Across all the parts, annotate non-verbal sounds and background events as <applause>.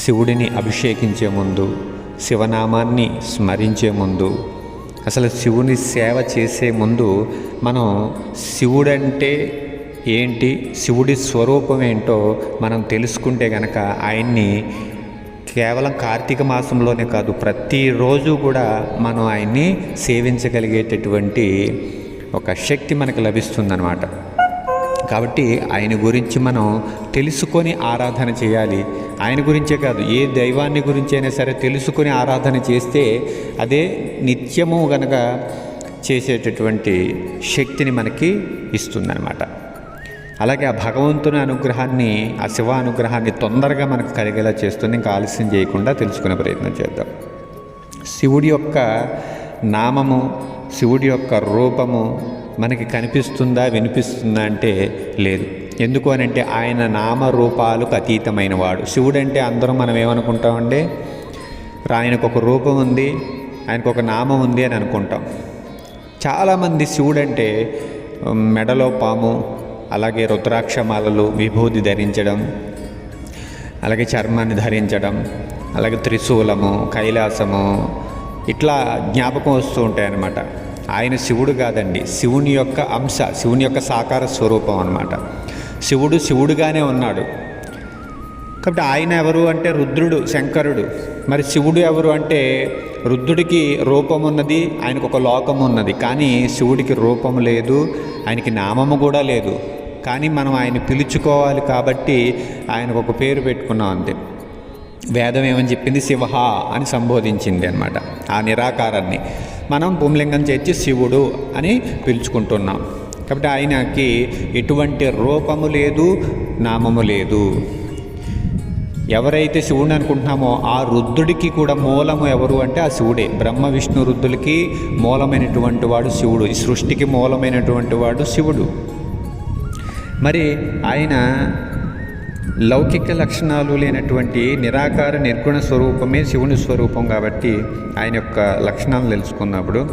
శివుడిని అభిషేకించే ముందు శివనామాన్ని స్మరించే ముందు అసలు శివుని సేవ చేసే ముందు మనం శివుడంటే ఏంటి శివుడి స్వరూపం ఏంటో మనం తెలుసుకుంటే గనక ఆయన్ని కేవలం కార్తీక మాసంలోనే కాదు ప్రతిరోజు కూడా మనం ఆయన్ని సేవించగలిగేటటువంటి ఒక శక్తి మనకు లభిస్తుందన్నమాట. కాబట్టి ఆయన గురించి మనం తెలుసుకొని ఆరాధన చేయాలి. ఆయన గురించే కాదు ఏ దైవాన్ని గురించి అయినా సరే తెలుసుకొని ఆరాధన చేస్తే అదే నిత్యము గనక చేసేటటువంటి శక్తిని మనకి ఇస్తుందన్నమాట. అలాగే ఆ భగవంతుని అనుగ్రహాన్ని ఆ శివ అనుగ్రహాన్ని తొందరగా మనకు కలిగేలా చేస్తుంది. ఇంకా ఆలస్యం చేయకుండా తెలుసుకునే ప్రయత్నం చేద్దాం. శివుడి యొక్క నామము శివుడి యొక్క రూపము మనకి కనిపిస్తుందా వినిపిస్తుందా అంటే లేదు. ఎందుకు అని అంటే ఆయన నామరూపాలకు అతీతమైన వాడు శివుడు అంటే అందరం మనం ఏమనుకుంటామండి? ఆయనకు ఒక రూపం ఉంది ఆయనకు ఒక నామం ఉంది అని అనుకుంటాం. చాలామంది శివుడు అంటే మెడలో పాము అలాగే రుద్రాక్షమాలలు విభూది ధరించడం అలాగే చర్మాన్ని ధరించడం అలాగే త్రిశూలము కైలాసము ఇట్లా జ్ఞాపకం వస్తూ ఉంటాయన్నమాట. ఆయన శివుడు కాదండి. శివుని యొక్క అంశ శివుని యొక్క సాకార స్వరూపం అనమాట శివుడు శివుడుగానే ఉన్నాడు. కాబట్టి ఆయన ఎవరు అంటే రుద్రుడు శంకరుడు. మరి శివుడు ఎవరు అంటే రుద్రుడికి రూపం ఉన్నది ఆయనకు ఒక లోకం ఉన్నది. కానీ శివుడికి రూపం లేదు ఆయనకి నామము కూడా లేదు. కానీ మనం ఆయన పిలుచుకోవాలి కాబట్టి ఆయనకు ఒక పేరు పెట్టుకున్నాం అంతే. వేదం ఏమని చెప్పింది? శివ అని సంబోధించింది అనమాట ఆ నిరాకారాన్ని. మనం పుంలింగం చేర్చి శివుడు అని పిలుచుకుంటున్నాం. కాబట్టి ఆయనకి ఎటువంటి రూపము లేదు నామము లేదు. ఎవరైతే శివుడిని అనుకుంటున్నామో ఆ రుద్రుడికి కూడా మూలము ఎవరు అంటే ఆ శివుడే. బ్రహ్మ విష్ణు రుద్రులకి మూలమైనటువంటి వాడు శివుడు. ఈ సృష్టికి మూలమైనటువంటి వాడు శివుడు. మరి ఆయన లౌకిక లక్షణాలు లేనటువంటి నిరాకార నిర్గుణ స్వరూపమే శివుని స్వరూపం కాబట్టి ఆయన యొక్క లక్షణాలు తెలుసుకున్నప్పుడు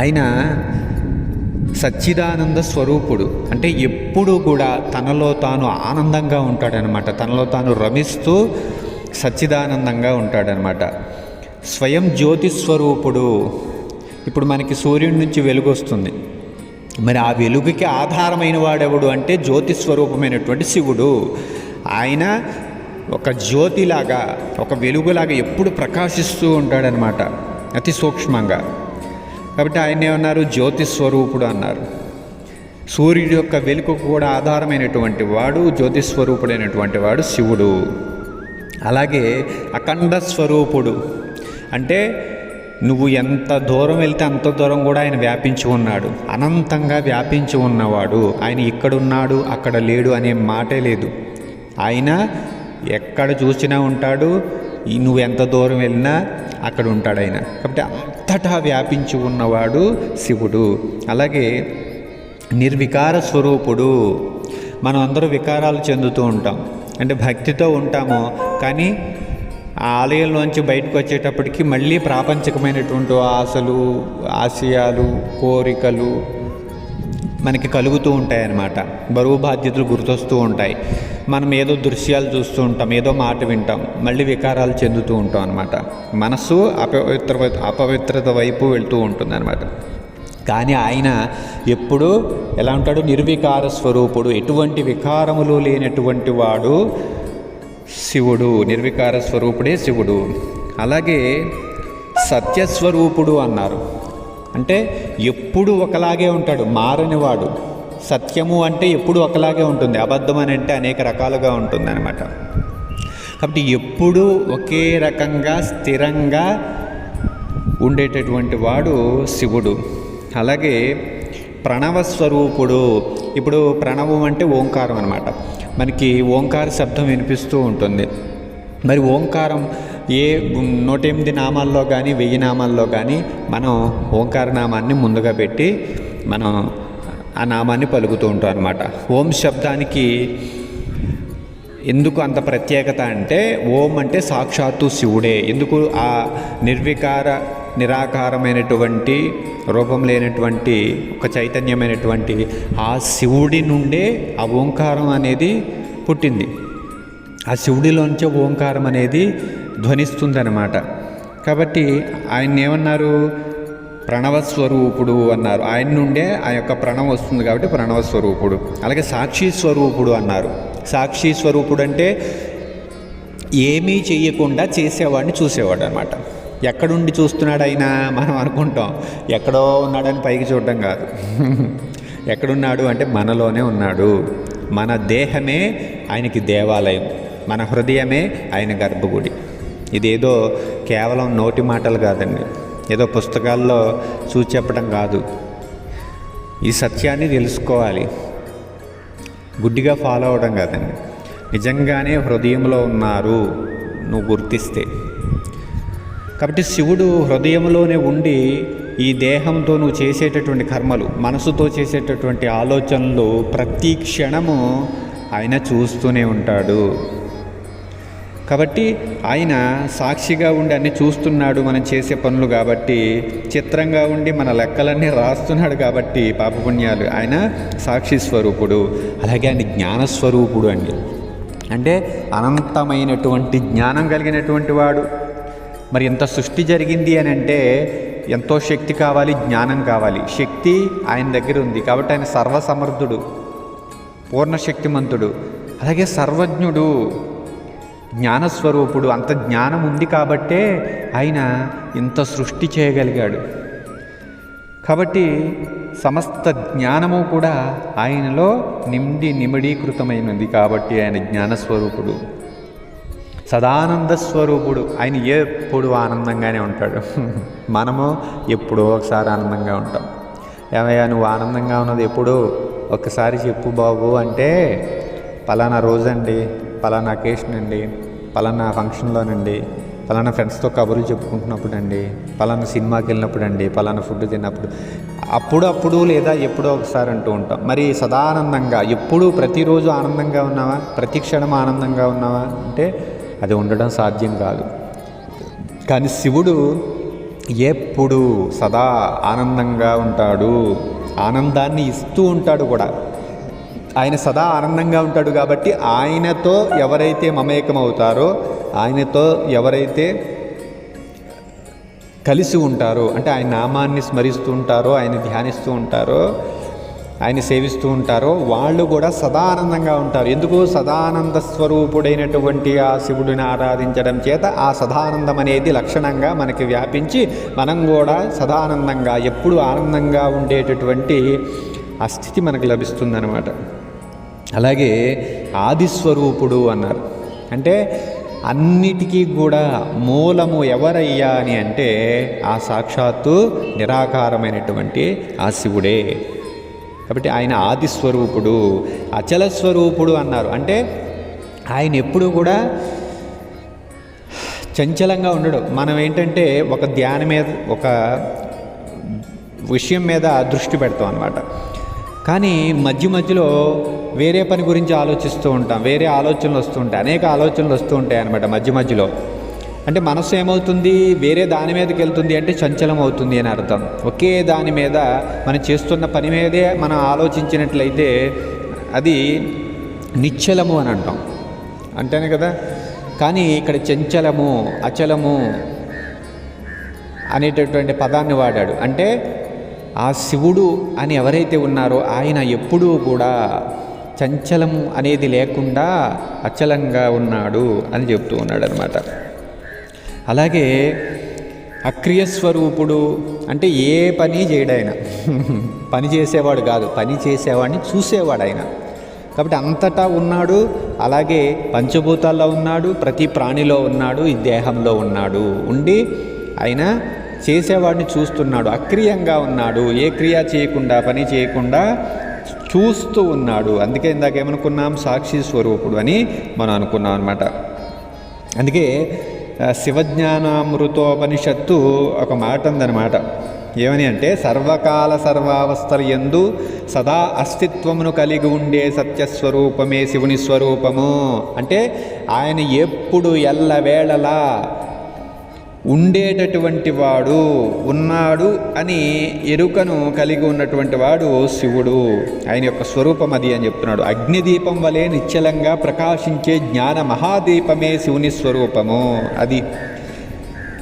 ఆయన సచ్చిదానంద స్వరూపుడు. అంటే ఎప్పుడూ కూడా తనలో తాను ఆనందంగా ఉంటాడనమాట. తనలో తాను రమిస్తూ సచ్చిదానందంగా ఉంటాడనమాట. స్వయం జ్యోతి స్వరూపుడు. ఇప్పుడు మనకి సూర్యుడి నుంచి వెలుగు వస్తుంది. మరి ఆ వెలుగుకి ఆధారమైన వాడెవడు అంటే జ్యోతి స్వరూపమైనటువంటి శివుడు. ఆయన ఒక జ్యోతిలాగా ఒక వెలుగులాగా ఎప్పుడు ప్రకాశిస్తూ ఉంటాడనమాట అతి సూక్ష్మంగా. కాబట్టి ఆయన ఏమన్నారు? జ్యోతి స్వరూపుడు అన్నారు. సూర్యుడి యొక్క వెలుగుకు కూడా ఆధారమైనటువంటి వాడు జ్యోతి స్వరూపుడైనటువంటి వాడు శివుడు. అలాగే అఖండ స్వరూపుడు. అంటే నువ్వు ఎంత దూరం వెళ్తే అంత దూరం కూడా ఆయన వ్యాపించి ఉన్నాడు. అనంతంగా వ్యాపించి ఉన్నవాడు. ఆయన ఇక్కడున్నాడు అక్కడ లేడు అనే మాటే లేదు. ఆయన ఎక్కడ చూసినా ఉంటాడు. ఈ నువ్వు ఎంత దూరం వెళ్ళినా అక్కడ ఉంటాడు ఆయన. కాబట్టి అంతటా వ్యాపించి ఉన్నవాడు శివుడు. అలాగే నిర్వికార స్వరూపుడు. మనం అందరూ వికారాలు చెందుతూ ఉంటాం. అంటే భక్తితో ఉంటాము కానీ ఆ ఆలయంలోంచి బయటకు వచ్చేటప్పటికి మళ్ళీ ప్రాపంచికమైనటువంటి ఆశలు ఆశయాలు కోరికలు మనకి కలుగుతూ ఉంటాయి అన్నమాట బరువు బాధ్యతలు గుర్తొస్తూ ఉంటాయి. మనం ఏదో దృశ్యాలు చూస్తూ ఉంటాం ఏదో మాట వింటాం మళ్ళీ వికారాలు చెందుతూ ఉంటాం అనమాట మనస్సు అపవిత్ర అపవిత్రత వైపు వెళ్తూ ఉంటుంది అనమాట కానీ ఆయన ఎప్పుడు ఎలా ఉంటాడు? నిర్వికార స్వరూపుడు. ఎటువంటి వికారములు లేనటువంటి వాడు శివుడు. నిర్వికార స్వరూపుడే శివుడు. అలాగే సత్యస్వరూపుడు అన్నారు. అంటే ఎప్పుడు ఒకలాగే ఉంటాడు మారనివాడు. సత్యము అంటే ఎప్పుడు ఒకలాగే ఉంటుంది. అబద్ధం అని అంటే అనేక రకాలుగా ఉంటుంది అనమాట కాబట్టి ఎప్పుడూ ఒకే రకంగా స్థిరంగా ఉండేటటువంటి వాడు శివుడు. అలాగే ప్రణవస్వరూపుడు ఇప్పుడు ప్రణవం అంటే ఓంకారం అనమాట మనకి ఓంకార శబ్దం వినిపిస్తూ ఉంటుంది. మరి ఓంకారం ఏ నూట ఎనిమిది నామాల్లో కానీ వెయ్యి నామాల్లో కానీ మనం ఓంకార నామాన్ని ముందుగా పెట్టి మనం ఆ నామాన్ని పలుకుతూ ఉంటాం అనమాట ఓం శబ్దానికి ఎందుకు అంత ప్రత్యేకత అంటే ఓం అంటే సాక్షాత్తు శివుడే. ఎందుకు ఆ నిర్వికార నిరాకారమైనటువంటి రూపం లేనటువంటి ఒక చైతన్యమైనటువంటి ఆ శివుడి నుండే ఆ ఓంకారం అనేది పుట్టింది. ఆ శివుడిలోంచే ఓంకారం అనేది ధ్వనిస్తుందన్నమాట. కాబట్టి ఆయన ఏమన్నారు ప్రణవస్వరూపుడు అన్నారు. ఆయన నుండే ఆ యొక్క ప్రణవం వస్తుంది కాబట్టి ప్రణవస్వరూపుడు. అలాగే సాక్షి స్వరూపుడు అన్నారు. సాక్షి స్వరూపుడు అంటే ఏమీ చేయకుండా చేసేవాడిని చూసేవాడు అనమాట ఎక్కడుండి చూస్తున్నాడు అయినా మనం అనుకుంటాం. ఎక్కడో ఉన్నాడని పైకి చూడడం కాదు. ఎక్కడున్నాడు అంటే మనలోనే ఉన్నాడు. మన దేహమే ఆయనకి దేవాలయం. మన హృదయమే ఆయన గర్భగుడి. ఇదేదో కేవలం నోటి మాటలు కాదండి. ఏదో పుస్తకాల్లో చూసి చెప్పడం కాదు. ఈ సత్యాన్ని తెలుసుకోవాలి. గుడ్డిగా ఫాలో అవడం కాదండి. నిజంగానే హృదయంలో ఉన్నారు నువ్వు గుర్తిస్తే. కాబట్టి శివుడు హృదయంలోనే ఉండి ఈ దేహంతో నువ్వు చేసేటటువంటి కర్మలు మనసుతో చేసేటటువంటి ఆలోచనలు ప్రతి క్షణము ఆయన చూస్తూనే ఉంటాడు. కాబట్టి ఆయన సాక్షిగా ఉండి అన్ని చూస్తున్నాడు మనం చేసే పనులు కాబట్టి చిత్రంగా ఉండి మన లెక్కలన్నీ రాస్తున్నాడు కాబట్టి పాపపుణ్యాలు. ఆయన సాక్షి స్వరూపుడు అలాగే ఆయన జ్ఞానస్వరూపుడు అండి. అంటే అనంతమైనటువంటి జ్ఞానం కలిగినటువంటి వాడు. మరి ఎంత సృష్టి జరిగింది అని అంటే ఎంతో శక్తి కావాలి జ్ఞానం కావాలి. శక్తి ఆయన దగ్గర ఉంది కాబట్టి ఆయన సర్వసమర్థుడు పూర్ణ శక్తిమంతుడు అలాగే సర్వజ్ఞుడు. జ్ఞానస్వరూపుడు. అంత జ్ఞానం ఉంది కాబట్టే ఆయన ఇంత సృష్టి చేయగలిగాడు. కాబట్టి సమస్త జ్ఞానము కూడా ఆయనలో నిండి నిమిడీకృతమైనది కాబట్టి ఆయన జ్ఞానస్వరూపుడు. సదానంద స్వరూపుడు ఆయన ఎప్పుడు ఆనందంగానే ఉంటాడు. <laughs> మనము ఎప్పుడో ఒకసారి ఆనందంగా ఉంటాం. ఏమయ్యా నువ్వు ఆనందంగా ఉన్నది ఎప్పుడు? ఒక్కసారి చెప్పు బాబు అంటే పలానా రోజండి. పలానా అకేషన్ అండి పలానా ఫంక్షన్లోనండి పలానా ఫ్రెండ్స్తో కబుర్లు చెప్పుకుంటున్నప్పుడు అండి పలానా సినిమాకి వెళ్ళినప్పుడు అండి పలానా ఫుడ్ తిన్నప్పుడు అప్పుడు అప్పుడు లేదా ఎప్పుడో ఒకసారి అంటూ ఉంటాం. మరి సదానందంగా ఎప్పుడు ప్రతిరోజు ఆనందంగా ఉన్నావా? ప్రతి క్షణం ఆనందంగా ఉన్నావా? అంటే అది ఉండడం సాధ్యం కాదు. కానీ శివుడు ఎప్పుడు సదా ఆనందంగా ఉంటాడు. ఆనందాన్ని ఇస్తూ ఉంటాడు కూడా. ఆయన సదా ఆనందంగా ఉంటాడు కాబట్టి ఆయనతో ఎవరైతే మమేకమవుతారో ఆయనతో ఎవరైతే కలిసి ఉంటారో అంటే ఆయన నామాన్ని స్మరిస్తూ ఉంటారో ఆయన ధ్యానిస్తూ ఉంటారో ఆయన సేవిస్తూ ఉంటారో వాళ్ళు కూడా సదానందంగా ఉంటారు. ఎందుకు? సదానంద స్వరూపుడైనటువంటి ఆ శివుడిని ఆరాధించడం చేత ఆ సదానందం అనేది లక్షణంగా మనకి వ్యాపించి మనం కూడా సదానందంగా ఎప్పుడు ఆనందంగా ఉండేటటువంటి ఆ స్థితి మనకు లభిస్తుందన్నమాట. అలాగే ఆదిస్వరూపుడు అన్నారు. అంటే అన్నిటికీ కూడా మూలము ఎవరయ్యా అని అంటే ఆ సాక్షాత్తు నిరాకారమైనటువంటి ఆ శివుడే. కాబట్టి ఆయన ఆది స్వరూపుడు అచల స్వరూపుడు అన్నారు. అంటే ఆయన ఎప్పుడు కూడా చంచలంగా ఉండడు. మనం ఏంటంటే ఒక ధ్యానం మీద ఒక విషయం మీద దృష్టి పెడతాం అనమాట కానీ మధ్య మధ్యలో వేరే పని గురించి ఆలోచిస్తూ ఉంటాం. వేరే ఆలోచనలు వస్తూ ఉంటాయి. అనేక ఆలోచనలు వస్తూ ఉంటాయి అనమాట మధ్య మధ్యలో. అంటే మనసు ఏమవుతుంది? వేరే దాని మీదకి వెళ్తుంది అంటే చంచలం అవుతుంది అని అర్థం. ఒకే దాని మీద మనం చేస్తున్న పని మీదే మనం ఆలోచించినట్లయితే అది నిశ్చలము అని అంటాం. అంటేనే కదా? కానీ ఇక్కడ చంచలము అచలము అనేటటువంటి పదాన్ని వాడాడు. అంటే ఆ శివుడు అని ఎవరైతే ఉన్నారో ఆయన ఎప్పుడూ కూడా చంచలం అనేది లేకుండా అచలంగా ఉన్నాడు అని చెప్తూ ఉన్నాడు అనమాట అలాగే అక్రియస్వరూపుడు అంటే ఏ పని చేయడు ఆయన <laughs> పని చేసేవాడు కాదు పని చేసేవాడిని చూసేవాడు ఆయన కాబట్టి అంతటా ఉన్నాడు అలాగే పంచభూతాల్లో ఉన్నాడు ప్రతి ప్రాణిలో ఉన్నాడు ఈ దేహంలో ఉన్నాడు. ఉండి ఆయన చేసేవాడిని చూస్తున్నాడు. అక్రియంగా ఉన్నాడు. ఏ క్రియ చేయకుండా పని చేయకుండా చూస్తూ ఉన్నాడు. అందుకే ఇందాక ఏమనుకున్నాం? సాక్షి స్వరూపుడు అని మనం అనుకున్నాం అనమాట అందుకే శివజ్ఞానామృతోపనిషత్తు ఒక మాట ఉందన్నమాట. ఏమని అంటే సర్వకాల సర్వావస్థల ఎందు సదా అస్తిత్వమును కలిగి ఉండే సత్యస్వరూపమే శివుని స్వరూపము. అంటే ఆయన ఎప్పుడు ఎల్లవేళలా ఉండేటటువంటి వాడు ఉన్నాడు అని ఎరుకను కలిగి ఉన్నటువంటి వాడు శివుడు. ఆయన యొక్క స్వరూపం అది అని చెప్తున్నాడు. అగ్నిదీపం వలె నిశ్చలంగా ప్రకాశించే జ్ఞాన మహాదీపమే శివుని స్వరూపము. అది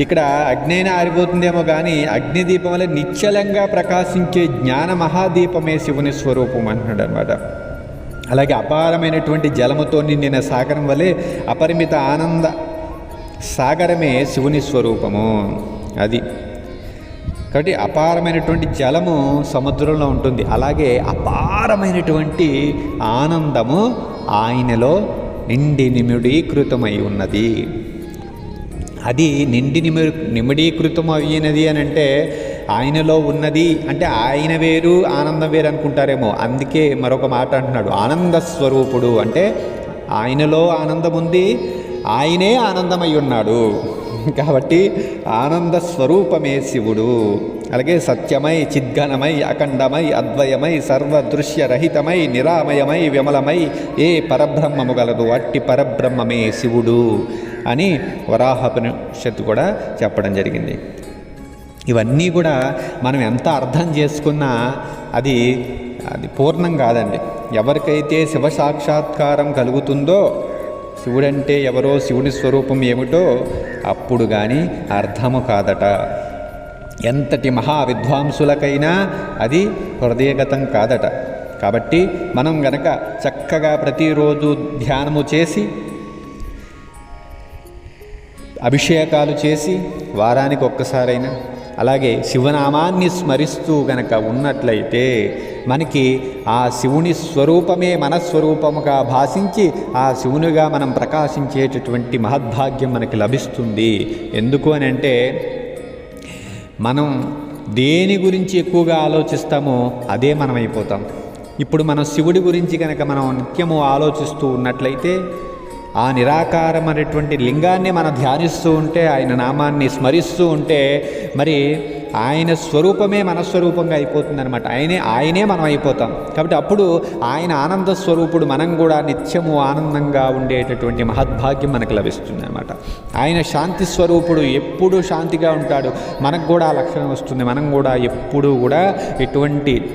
ఇక్కడ అగ్నైనా ఆరిపోతుందేమో కానీ అగ్నిదీపం వల్ల నిశ్చలంగా ప్రకాశించే జ్ఞాన మహాదీపమే శివుని స్వరూపం అంటున్నాడు అనమాట అలాగే అపారమైనటువంటి జలముతో నిండిన సాగరం వలె అపరిమిత ఆనంద సాగరమే శివుని స్వరూపము. అది. కాబట్టి అపారమైనటువంటి జలము సముద్రంలో ఉంటుంది. అలాగే అపారమైనటువంటి ఆనందము ఆయనలో నిండి నిమిడీకృతమై ఉన్నది. అది నిండి నిమి నిమిడీకృతం అయినది అని అంటే ఆయనలో ఉన్నది అంటే ఆయన వేరు ఆనందం వేరు అనుకుంటారేమో. అందుకే మరొక మాట అంటున్నాడు. ఆనంద స్వరూపుడు అంటే ఆయనలో ఆనందం ఉంది ఆయనే ఆనందమై ఉన్నాడు కాబట్టి ఆనంద స్వరూపమే శివుడు. అలాగే సత్యమై చిద్ఘనమై అఖండమై అద్వయమై సర్వదృశ్యరహితమై నిరామయమై విమలమై ఏ పరబ్రహ్మము గలదు. అట్టి పరబ్రహ్మమే శివుడు అని వరాహపనిషత్తు కూడా చెప్పడం జరిగింది. ఇవన్నీ కూడా మనం ఎంత అర్థం చేసుకున్నా అది అది పూర్ణం కాదండి. ఎవరికైతే శివ సాక్షాత్కారం కలుగుతుందో శివుడంటే ఎవరో శివుని స్వరూపం ఏమిటో అప్పుడు కానీ అర్థము కాదట. ఎంతటి మహా విద్వాంసులకైనా అది హృదయగతం కాదట. కాబట్టి మనం గనక చక్కగా ప్రతిరోజు ధ్యానము చేసి అభిషేకాలు చేసి వారానికి ఒక్కసారైనా అలాగే శివనామాన్ని స్మరిస్తూ గనక ఉన్నట్లయితే మనకి ఆ శివుని స్వరూపమే మనస్వరూపముగా భాషించి ఆ శివునిగా మనం ప్రకాశించేటటువంటి మహద్భాగ్యం మనకి లభిస్తుంది. ఎందుకు అని అంటే మనం దేని గురించి ఎక్కువగా ఆలోచిస్తామో అదే మనం అయిపోతాం ఇప్పుడు మనం శివుడి గురించి కనుక మనం నిత్యము ఆలోచిస్తూ ఉన్నట్లయితే ఆ నిరాకారం అనేటువంటి లింగాన్ని మనం ధ్యానిస్తూ ఉంటే ఆయన నామాన్ని స్మరిస్తూ ఉంటే మరి ఆయన స్వరూపమే మన స్వరూపంగా అయిపోతుందన్నమాట. ఆయనే ఆయనే మనం అయిపోతాం. కాబట్టి అప్పుడు ఆయన ఆనంద స్వరూపుడు మనం కూడా నిత్యము ఆనందంగా ఉండేటటువంటి మహద్భాగ్యం మనకు లభిస్తుంది అనమాట ఆయన శాంతి స్వరూపుడు ఎప్పుడు శాంతిగా ఉంటాడు. మనకు కూడా ఆ లక్షణం వస్తుంది. మనం కూడా ఎప్పుడూ కూడా ఎటువంటి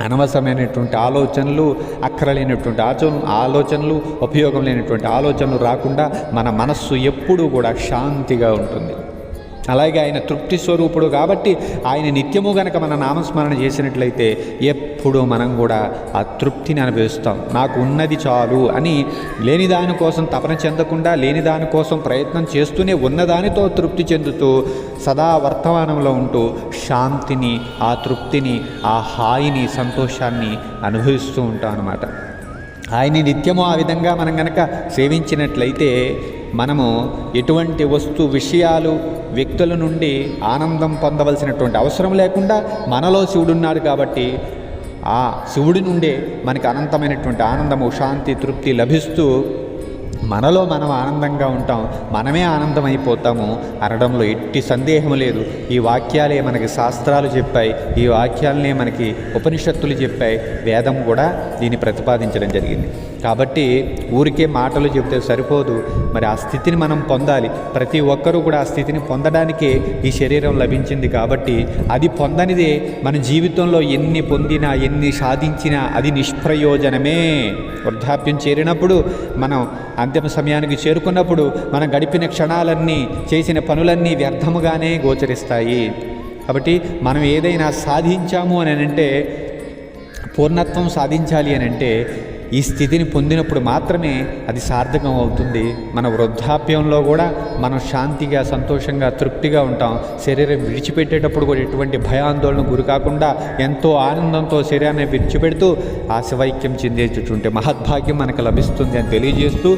అనవసరమైనటువంటి ఆలోచనలు అక్కరలేనటువంటి ఆచో ఆలోచనలు ఉపయోగం లేనటువంటి ఆలోచనలు రాకుండా మన మనస్సు ఎప్పుడూ కూడా శాంతిగా ఉంటుంది. అలాగే ఆయన తృప్తి స్వరూపుడు కాబట్టి ఆయన నిత్యము గనక మన నామస్మరణ చేసినట్లయితే ఎప్పుడు మనం కూడా ఆ తృప్తిని అనుభవిస్తాం. నాకు ఉన్నది చాలు అని లేని దానికోసం తపన చెందకుండా లేని దానికోసం ప్రయత్నం చేస్తూనే ఉన్నదానితో తృప్తి చెందుతూ సదా వర్తమానంలో ఉంటూ శాంతిని ఆ తృప్తిని ఆ హాయిని సంతోషాన్ని అనుభవిస్తూ ఉంటాం అన్నమాట. ఆయన్ని నిత్యము ఆ విధంగా మనం గనక సేవించినట్లయితే మనము ఎటువంటి వస్తు విషయాలు వ్యక్తుల నుండి ఆనందం పొందవలసినటువంటి అవసరం లేకుండా మనలో శివుడున్నాడు కాబట్టి ఆ శివుడి నుండే మనకి అనంతమైనటువంటి ఆనందము శాంతి తృప్తి లభిస్తూ మనలో మనం ఆనందంగా ఉంటాం. మనమే ఆనందమైపోతాము. అనడంలో ఎట్టి సందేహం లేదు. ఈ వాక్యాలే మనకి శాస్త్రాలు చెప్పాయి. ఈ వాక్యాలనే మనకి ఉపనిషత్తులు చెప్పాయి. వేదం కూడా దీన్ని ప్రతిపాదించడం జరిగింది. కాబట్టి ఊరికే మాటలు చెబితే సరిపోదు. మరి ఆ స్థితిని మనం పొందాలి. ప్రతి ఒక్కరూ కూడా ఆ స్థితిని పొందడానికే ఈ శరీరం లభించింది కాబట్టి అది పొందనిదే మన జీవితంలో ఎన్ని పొందినా ఎన్ని సాధించినా అది నిష్ప్రయోజనమే. వృద్ధాప్యం చేరినప్పుడు మనం అంతిమ సమయానికి చేరుకున్నప్పుడు మనం గడిపిన క్షణాలన్నీ చేసిన పనులన్నీ వ్యర్థముగానే గోచరిస్తాయి. కాబట్టి మనం ఏదైనా సాధించాము అని అంటే పూర్ణత్వం సాధించాలి అని అంటే ఈ స్థితిని పొందినప్పుడు మాత్రమే అది సార్థకం అవుతుంది. మన వృద్ధాప్యంలో కూడా మనం శాంతిగా సంతోషంగా తృప్తిగా ఉంటాం. శరీరం విడిచిపెట్టేటప్పుడు కూడా ఎటువంటి భయాందోళన గురి కాకుండా ఎంతో ఆనందంతో శరీరాన్ని విడిచిపెడుతూ ఆ శివైక్యం చెందేటటువంటి మహద్భాగ్యం మనకు లభిస్తుంది అని తెలియజేస్తూ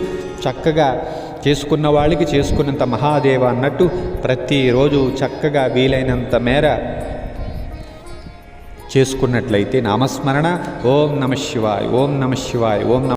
చక్కగా చేసుకున్న వాళ్ళకి చేసుకున్నంత మహాదేవ అన్నట్టు ప్రతిరోజు చక్కగా వీలైనంత మేర చేసుకున్నట్లయితే నామస్మరణ. ఓం నమ శివాయ్ ఓం నమ శివాయ్ ఓం